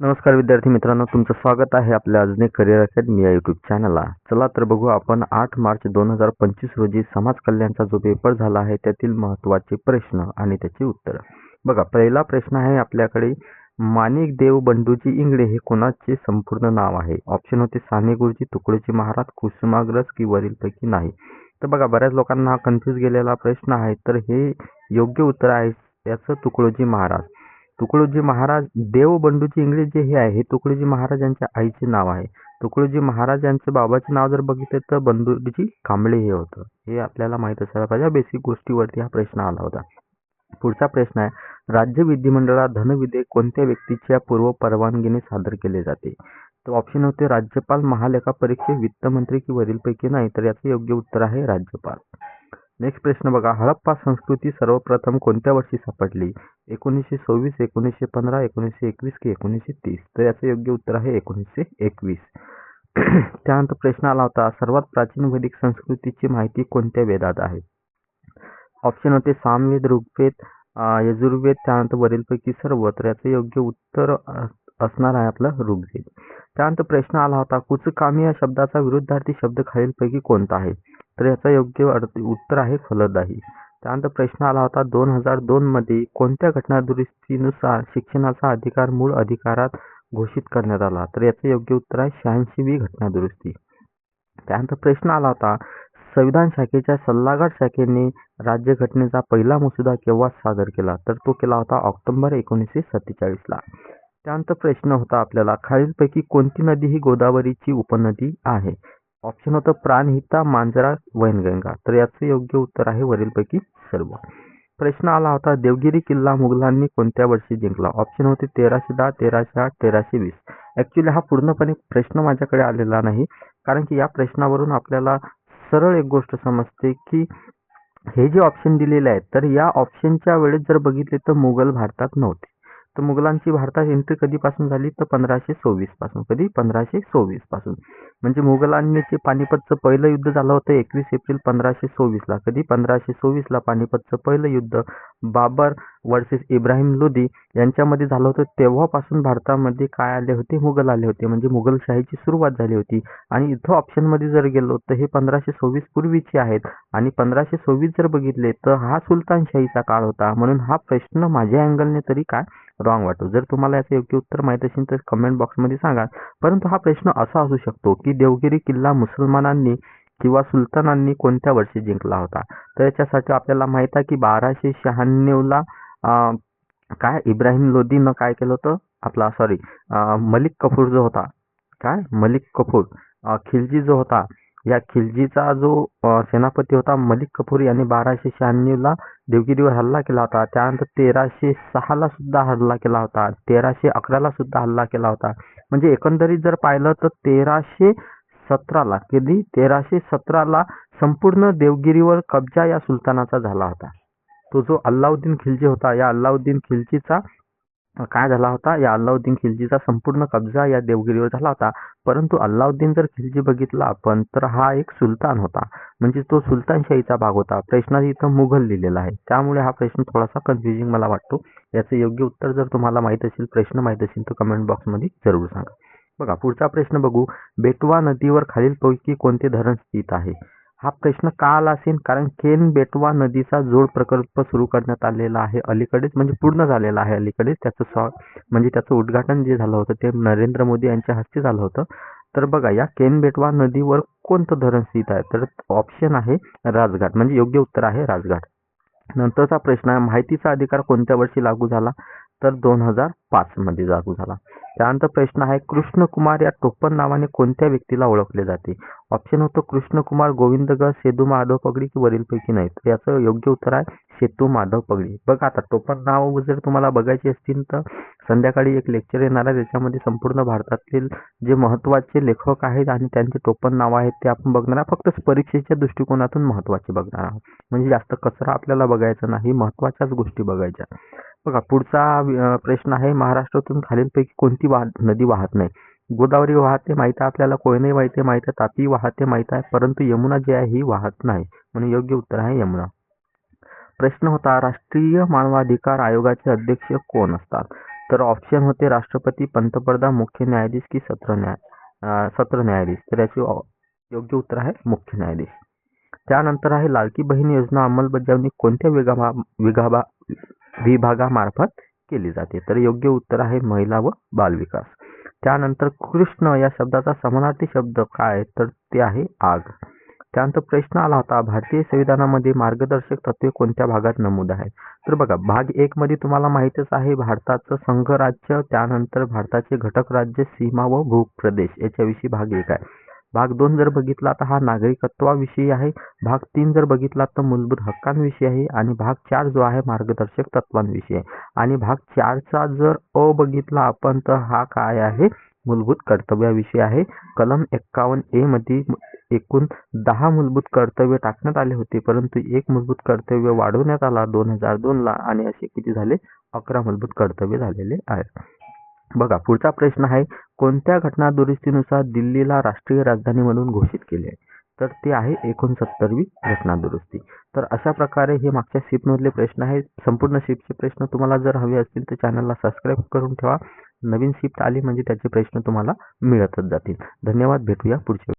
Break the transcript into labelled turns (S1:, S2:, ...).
S1: नमस्कार विद्यार्थी मित्रांनो तुमचं स्वागत आहे आपल्या अजून एक करिअर अकॅडमी या यूट्यूब चॅनलला चला तर बघू आपण आठ मार्च दोन हजार पंचवीस रोजी समाज कल्याणचा जो पेपर झाला आहे त्यातील महत्त्वाचे प्रश्न आणि त्याची उत्तरं. बघा पहिला प्रश्न आहे आपल्याकडे माणिक देव बंडूजी इंगळे हे कोणाचे संपूर्ण नाव आहे? ऑप्शन होते साने गुरुजी तुकडोजी महाराज कुसुमाग्रज की वरीलपैकी नाही. तर बघा बऱ्याच लोकांना कन्फ्यूज गेलेला प्रश्न आहे तर हे योग्य उत्तर आहे याचं तुकडोजी महाराज. तुकडोजी महाराज देव बंडूजी इंगळे जे हे आहे. हे तुकडोजी महाराज यांच्या आईचे नाव आहे. तुकडोजी महाराज यांचे बाबाचे नाव जर बघितले तर बंडूजी कांबळे हे होतं. हे आपल्याला माहीत असायला पाहिजे. बेसिक गोष्टीवरती हा प्रश्न आला होता. पुढचा प्रश्न आहे राज्य विधिमंडळात धनविधेयक कोणत्या व्यक्तीच्या पूर्व परवानगीने सादर केले जाते? तर ऑप्शन होते राज्यपाल महालेखा वित्त मंत्री की वरीलपैकी नाही तर याचं योग्य उत्तर आहे राज्यपाल. नेक्स्ट प्रश्न बघा. हडप्पा संस्कृती सर्वप्रथम कोणत्या वर्षी सापडली? एकोणीसशे सव्वीस एकोणीसशे पंधरा एकोणीसशे एकवीस की एकोणीसशे तीस? तर याचं योग्य उत्तर आहे एकोणीसशे एकवीस. त्यानंतर प्रश्न आला होता सर्वात प्राचीन वैदिक संस्कृतीची माहिती कोणत्या वेदात आहे? ऑप्शन होते सामवेद ऋग्वेद यजुर्वेद त्यानंतर वरीलपैकी सर्व. तर याचं योग्य उत्तर असणार आहे आपलं ऋग्वेद. त्यानंतर प्रश्न आला होता कुचकामी या शब्दाचा विरुद्धार्थी शब्द खालीलपैकी कोणता आहे? तर याचा योग्य अर्थ उत्तर आहे फलदायी त्यानंतर प्रश्न आला होता दोन हजार दोन मध्ये कोणत्या घटनादुरुस्तीनुसार शिक्षणाचा अधिकार मूळ अधिकारात घोषित करण्यात आला? तर याचं योग्य उत्तर आहे शहाऐंशीवी घटनादुरुस्ती. त्यानंतर प्रश्न आला होता संविधान शाखेच्या सल्लागार शाखेने राज्यघटनेचा पहिला मसुदा केव्हा सादर केला? तर तो केला होता ऑक्टोबर एकोणीसशे सत्तेचाळीसला. त्यानंतर प्रश्न होता आपल्याला खालीलपैकी कोणती नदी ही गोदावरीची उपनदी आहे? ऑप्शन होतं प्राणहिता मांजरा वैनगंगा. तर याचं योग्य उत्तर आहे वरीलपैकी सर्व. प्रश्न आला होता देवगिरी किल्ला मुघलांनी कोणत्या वर्षी जिंकला? ऑप्शन होते तेराशे दहा तेराशे आठ तेराशे वीस. ॲक्च्युली हा पूर्णपणे प्रश्न माझ्याकडे आलेला नाही. कारण की या प्रश्नावरून आपल्याला सरळ एक गोष्ट समजते की हे जे ऑप्शन दिलेले आहेत तर या ऑप्शनच्या वेळेस जर बघितले तर मुघल भारतात नव्हते. तर मुघलांची भारतात एंट्री कधीपासून झाली? तर पंधराशे सव्वीसपासून. कधी? पंधराशे सव्वीसपासून. म्हणजे मुघलांनी जे पानिपतचं पहिलं युद्ध झालं होतं एकवीस एप्रिल पंधराशे सव्वीसला. कधी? पंधराशे सव्वीसला पानिपतचं पहिलं युद्ध. बाबर वर्सेस इब्राहिम लोदी यांच्यामध्ये झालं होतं. तेव्हापासून भारतामध्ये काय आले होते? मुघल आले होते. म्हणजे मुघलशाहीची सुरुवात झाली होती. आणि इथं ऑप्शनमध्ये जर गेलो तर हे पंधराशे सव्वीस पूर्वीचे आहेत. आणि पंधराशे सव्वीस जर बघितले तर हा सुलतानशाहीचा काळ होता. म्हणून हा प्रश्न माझ्या अँगलने तरी काय रॉंग वाटतो? जर तुम्हाला याचं योग्य उत्तर माहीत असेल तर कमेंट बॉक्समध्ये सांगा. परंतु हा प्रश्न असा असू शकतो की देवगिरी किल्ला मुसलमानांनी किंवा सुलतानांनी कोणत्या वर्षी जिंकला होता? तर याच्यासाठी आपल्याला माहीत आहे की बाराशे शहाण्णवला ला काय इब्राहिम लोदीनं काय केलं होतं? आपला सॉरी मलिक कफूर जो होता काय? मलिक कफूर खिलजी जो होता या खिलजीचा जो सेनापती होता मलिक कपूर यांनी बाराशे शहाण्णवला देवगिरीवर हल्ला केला होता. त्यानंतर तेराशे सहाला सुद्धा हल्ला केला होता. तेराशे अकराला सुद्धा हल्ला केला होता. म्हणजे एकंदरीत जर पाहिलं तर तेराशे सतराला कधी? तेराशे सतराला संपूर्ण देवगिरीवर कब्जा या सुलतानाचा झाला होता. तो जो अल्लाउद्दीन खिलजी होता या अल्लाउद्दीन खिलजीचा काय झाला होता? या अल्लाउद्दीन खिलजीचा संपूर्ण कब्जा या देवगिरीवर झाला होता. परंतु अल्लाउद्दीन जर खिलजी बघितला आपण तर हा एक सुलतान होता. म्हणजे तो सुलतानशाहीचा भाग होता. प्रश्नात इथं मुघल लिहिलेला आहे. त्यामुळे हा प्रश्न थोडासा कन्फ्युजिंग मला वाटतो. याचं योग्य उत्तर जर तुम्हाला माहीत असेल प्रश्न माहीत असेल तर कमेंट बॉक्समध्ये जरूर सांगा. बघा पुढचा प्रश्न बघू. बेटवा नदीवर खालीलपैकी कोणते धरण स्थित आहे? हा प्रश्न का आला असेल? कारण केन बेटवा नदीचा जोड प्रकल्प सुरू करण्यात आलेला आहे अलीकडेच म्हणजे पूर्ण झालेला आहे अलीकडेच. त्याचं सॉ म्हणजे त्याचं उद्घाटन जे झालं होतं ते नरेंद्र मोदी यांच्या हस्ते झालं होतं. तर बघा या केन बेटवा नदीवर कोणतं धरण स्थित आहे? तर ऑप्शन आहे राजघाट. म्हणजे योग्य उत्तर आहे राजघाट. नंतरचा प्रश्न आहे माहितीचा अधिकार कोणत्या वर्षी लागू झाला? तर दोन हजार पाच मध्ये लागू झाला. त्यानंतर प्रश्न आहे कृष्णकुमार या टोपण नावाने कोणत्या व्यक्तीला ओळखले जाते? ऑप्शन होतं कृष्णकुमार गोविंदगड सेतू माधव पगडी की वरीलपैकी नाही तर याचं योग्य उत्तर आहे सेतू माधव पगडी. बघा आता टोपण नाव जर तुम्हाला बघायची असतील तर संध्याकाळी एक लेक्चर येणार आहे. त्याच्यामध्ये संपूर्ण भारतातील जे महत्त्वाचे लेखक आहेत आणि त्यांचे टोपण नाव आहेत ते आपण बघणार आहे फक्त परीक्षेच्या दृष्टिकोनातून महत्त्वाचे बघणार आहोत. म्हणजे जास्त कचरा आपल्याला बघायचा नाही महत्त्वाच्याच गोष्टी बघायच्या. बघा पुढचा प्रश्न आहे महाराष्ट्रातून खालीलपैकी कोणती वाह नदी वाहत नाही? गोदावरी वाहते माहीत आहे आपल्याला कोयने वाहते माहीत आहे तापी वाहते माहीत आहे परंतु यमुना जी आहे ही वाहत नाही. म्हणून योग्य उत्तर आहे यमुना. प्रश्न होता राष्ट्रीय मानवाधिकार आयोगाचे अध्यक्ष कोण असतात? तर ऑप्शन होते राष्ट्रपती पंतप्रधान मुख्य न्यायाधीश की सत्र न्याय सत्र न्यायाधीश? तर याचे योग्य उत्तर आहे मुख्य न्यायाधीश. त्यानंतर आहे लाडकी बहीण योजना अंमलबजावणी कोणत्या विभागा विभागा विभागामार्फत केली जाते. तर योग्य उत्तर आहे महिला व बालविकास. त्यानंतर कृष्ण या शब्दाचा समानार्थी शब्द काय? तर ते आहे आग. त्यानंतर प्रश्न आला होता भारतीय संविधानामध्ये मार्गदर्शक तत्वे कोणत्या भागात नमूद आहे तर बघा भाग एक मध्ये तुम्हाला माहितच आहे भारताचं संघराज्य त्यानंतर भारताचे घटक राज्य सीमा व भूप्रदेश याच्याविषयी भाग एक आहे. भाग दोन जर बघितला तर हा नागरिकत्वाविषयी आहे. भाग तीन जर बघितला तर मूलभूत हक्कांविषयी आहे आणि भाग चार जो आहे मार्गदर्शक तत्वांविषयी आहे. आणि भाग चारचा जर अ बघितला आपण तर हा काय आहे? मूलभूत कर्तव्याविषयी आहे. कलम एक्कावन्न ए मध्ये एकूण दहा मूलभूत कर्तव्य टाकण्यात आले होते परंतु एक मूलभूत कर्तव्य वाढवण्यात आला दोन हजार दोन ला आणि असे किती झाले? अकरा मूलभूत कर्तव्य झालेले आहेत. बघा पुढचा प्रश्न आहे कोणत्या घटना दुरुस्तीनुसार दिल्लीला राष्ट्रीय राजधानी म्हणून घोषित केले आहे? तर ते आहे एकोणसत्तरवी घटना दुरुस्ती तर अशा प्रकारे हे मागच्या शिपमधले प्रश्न आहेत. संपूर्ण शिफ्टचे प्रश्न तुम्हाला जर हवे असतील तर चॅनलला सबस्क्राईब करून ठेवा. नवीन शिफ्ट आली म्हणजे त्याचे प्रश्न तुम्हाला मिळतच जातील. धन्यवाद. भेटूया पुढच्या